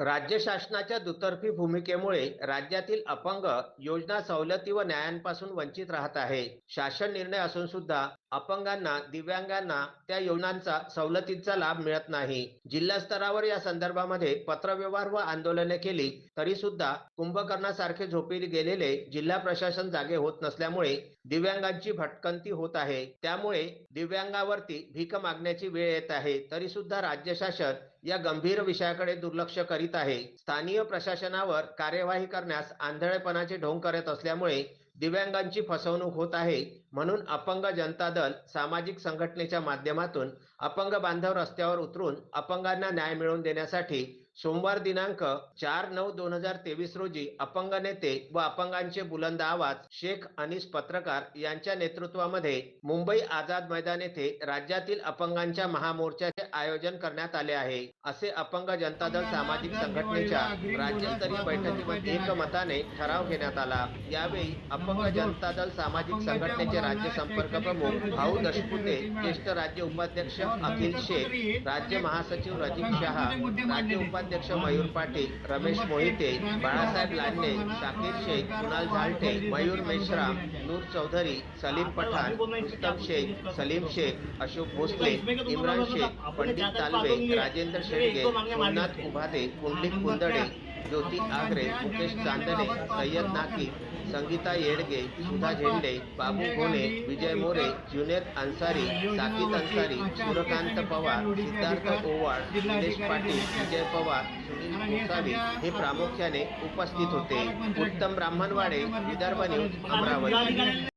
राज्य शासनाच्या दुतर्फी भूमिकेमुळे राज्यातील अपंग योजना सवलती व न्यायांपासून वंचित राहत आहे. शासन निर्णय असून सुद्धा अपंगांना दिव्यांगांना त्या योजनांचा सवलतीचा लाभ मिळत नाही. जिल्हा स्तरावर या संदर्भामध्ये पत्रव्यवहार व आंदोलने केली तरी सुद्धा कुंभकर्णासारखे झोपी गेलेले जिल्हा प्रशासन जागे होत नसल्यामुळे दिव्यांगांची भटकंती होत आहे. त्यामुळे दिव्यांगावरती भीक मागण्याची वेळ येत आहे. तरी सुद्धा राज्य शासन या गंभीर विषयाकडे दुर्लक्ष करीत आहे. स्थानीय प्रशासनावर कार्यवाही करण्यास आंधळेपणाचे ढोंग करत असल्यामुळे दिव्यांगांची फसवणूक होत आहे म्हणून अपंग जनता दल सामाजिक संघटनेच्या माध्यमातून अपंग बांधव रस्त्यावर उतरून अपंगांना न्याय मिळवून देण्यासाठी सोमवार दिनांक चार नऊ दोन हजार तेवीस रोजी अपंग नेते व अपंगांचे बुलंद आवाज शेख अनिस पत्रकार यांच्या नेतृत्वामध्ये मुंबई आझाद मैदान येथे राज्यातील अपंगांच्या महामोर्चाचे आयोजन करण्यात आले आहे. असे अपंग जनता दल सामाजिक संघटनेच्या राज्यस्तरीय बैठकीमध्ये एकमताने ठराव घेण्यात आला. यावेळी अपंग जनता दल सामाजिक संघटनेचे राज्य संपर्क प्रमुख भाऊ दशपुते ज्येष्ठ राज्य उपाध्यक्ष अखिल शेख राज्य महासचिव रजित शहा राज्य उपाध्यक्ष मयूर पाटील रमेश मोहिते बाळासाहेब लांडे शाकीर शेख कुणाल झालटे मयूर मेश्राम नूर चौधरी सलीम पठाण रुस्तम शेख सलीम शेख अशोक भोसले इम्रान शेख पंडित तालवे राजेंद्र शेडगे सोमनाथ उभादे पुंडलिक कुंदडे ज्योती आगरे मुकेश चांदणे सय्यद नाकी संगीता येडगे सुधा झेंडे बाबू घोणे विजय मोरे जुनेद अन्सारी साकित अन्सारी सूर्यकांत पवार सिद्धार्थ ओवाळ निलेश पाटील विजय पवार सुनील गोसावी हे प्रामुख्याने उपस्थित होते. उत्तम ब्राह्मणवाडे विदर्भ न्यूज अमरावती.